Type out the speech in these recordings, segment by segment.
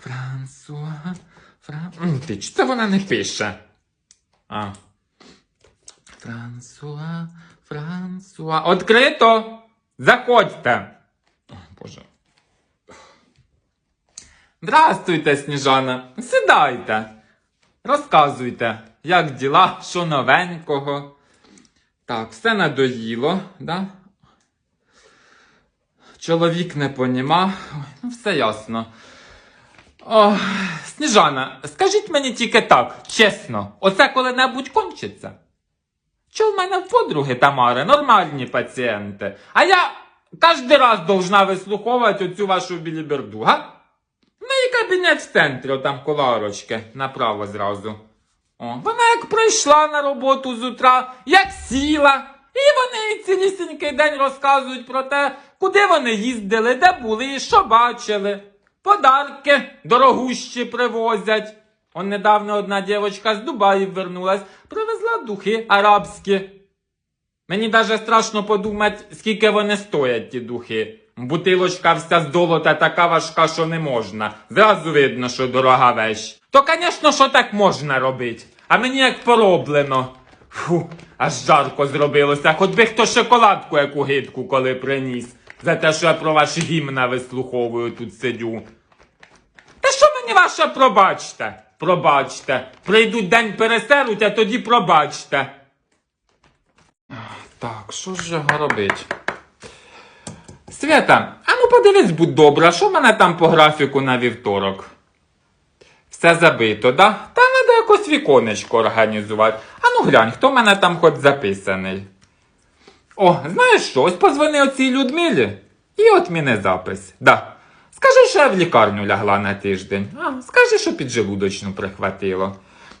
Франсуа. Фран... Ти чи це вона не пише? А. Франсуа. Франсуа. Открито! Заходьте. О, Боже. Здравствуйте, Сніжана. Сідайте. Розказуйте, як діла, що новенького. Так, все надоїло, да? Чоловік не поніма. Ой, ну все ясно. О, Сніжана, скажіть мені тільки так, чесно, оце коли-небудь кончиться? Що в мене подруги Тамари, нормальні пацієнти, а я кожен раз должна вислуховувати оцю вашу біліберду, га? В неї кабінет в центрі, там коло направо зразу. О, вона як прийшла на роботу з утра, як сіла, і вони цілісінький день розказують про те, куди вони їздили, де були, що бачили. Подарки дорогущі привозять. Он недавно одна дівчинка з Дубаїв вернулась, привезла духи арабські. Мені даже страшно подумати, скільки вони стоять, ті духи. Бутилочка вся з золота така важка, що не можна. Зразу видно, що дорога вещь. То, звісно, що так можна робити. А мені як пороблено. Фу, аж жарко зробилося. Хоч би хто шоколадку яку гидку коли приніс. За те, що я про ваші гімна вислуховую тут сидю. Мені ваше пробачте? Пробачте. Прийдуть день пересеруть, а тоді пробачте. Так, що ж його робить? Свята, а ну подивись, будь добра, що в мене там по графіку на вівторок? Все забито, да? Та треба якось віконечко організувати. А ну глянь, хто в мене там хоч записаний. О, знаєш що, ось позвони оцій Людмилі і от мене запис. Да. Скажи, що я в лікарню лягла на тиждень. А, скажи, що піджелудочну прихватило.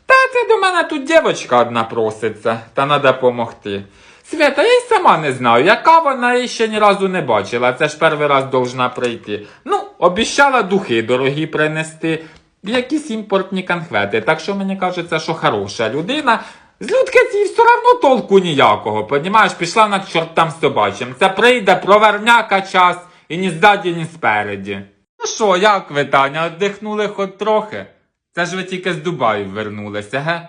Та це до мене тут дівчинка одна проситься, та треба помогти. Свята, я й сама не знаю, яка вона її ще ні разу не бачила. Це ж перший раз должна прийти. Ну, обіщала духи дорогі принести, якісь імпортні конфети. Так що мені кажеться, що хороша людина. З людки цій все одно толку ніякого. Понімаєш, пішла на чортам собачим. Це прийде проверняка час і ні ззаді, ні спереді. Ну що, як ви, Таня, віддихнули хоч трохи? Це ж ви тільки з Дубаю вернулися, ге?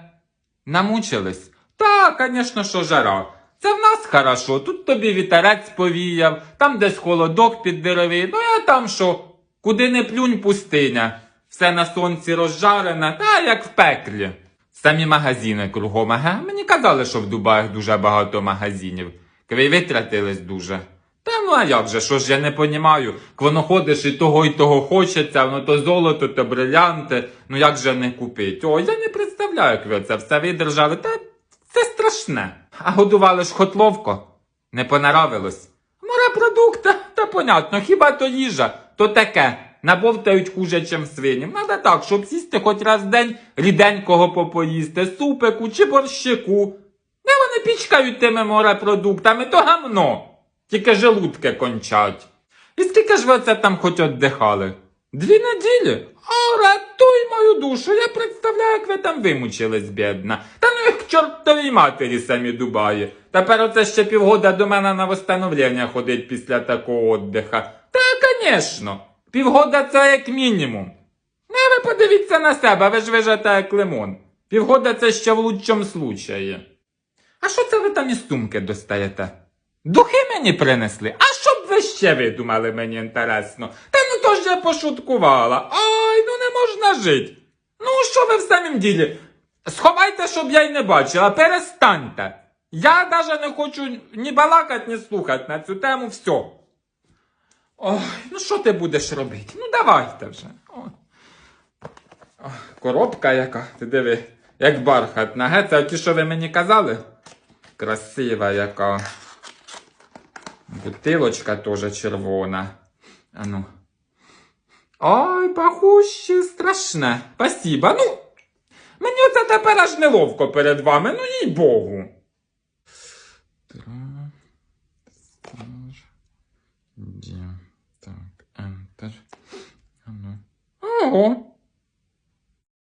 Намучились? Та, звісно, що жара. Це в нас хорошо, тут тобі вітерець повіяв, там десь холодок під дереві, ну а там що? Куди не плюнь пустиня. Все на сонці розжарене, та як в пеклі. Самі магазини кругом, ага. Мені казали, що в Дубаях дуже багато магазинів. Ви витратились дуже. Та ну а як же, що ж я не понімаю? Воно ходиш і того, і того хочеться, воно то золото, то брилянти, ну як же не купить? О, я не представляю, як ви це все видержали, та це страшне. А годували ж хотловко? Не понаравилось. Морепродукти, та понятно, хіба то їжа, то таке. Набовтають хуже, чим свиням. Надо так, щоб сісти хоч раз в день ріденького попоїсти, супику чи борщику. Не вони пічкають тими морепродуктами, то гамно. Тільки желудки кончать. І скільки ж ви це там хоч віддихали? Дві неділі? О, рятуй мою душу, я представляю, як ви там вимучились, бідна. Та ну як чортовій матері самі Дубаї. Тепер оце ще півгода до мене на восстановлення ходить після такого отдиха. Та, звісно, півгода це як мінімум. Ну, ви подивіться на себе, ви ж вижите як лимон. Півгода це ще в лучшому случаї. А що це ви там із сумки достаєте? Духи мені принесли. А що б ви ще видумали, мені інтересно? Та ну то ж я пошуткувала. Ай, ну не можна жить. Ну, що ви в самім ділі? Сховайте, щоб я й не бачила, перестаньте. Я навіть не хочу ні балакати, ні слухати на цю тему, все. Ой, ну що ти будеш робити? Ну давайте вже. Коробка яка, ти диви, як бархатна. Ге, ті, що ви мені казали? Красива яка. Бутилочка теж червона. А ну. Ой, пахуще, страшне. Спасибо. Ну, мені оце тепер аж неловко перед вами, ну їй Богу. Так, ентер. А ну. Ого,